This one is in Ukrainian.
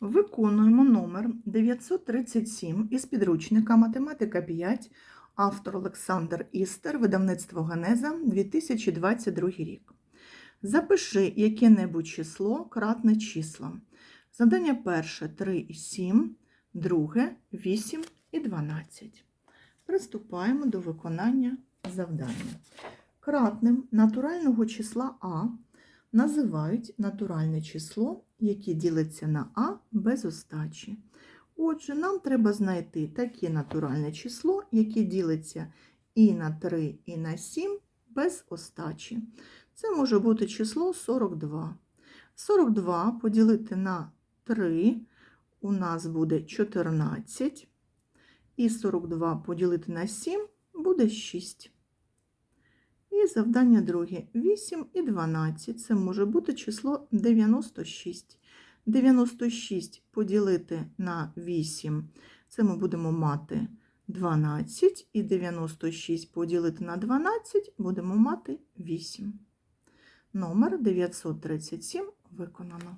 Виконуємо номер 937 із підручника Математика 5, автор Олександр Істер, видавництво Генеза, 2022 рік. Запиши яке-небудь число кратне числам. Завдання перше 3 і 7, друге 8 і 12. Приступаємо до виконання завдання. Кратним натурального числа А називають натуральне число, яке ділиться на А без остачі. Отже, нам треба знайти таке натуральне число, яке ділиться і на 3, і на 7 без остачі. Це може бути число 42. 42 поділити на 3 у нас буде 14. І 42 поділити на 7 буде 6. І завдання друге 8 і 12. Це може бути число 96. 96 поділити на 8. Це ми будемо мати 12. І 96 поділити на 12 будемо мати 8. Номер 937 виконано.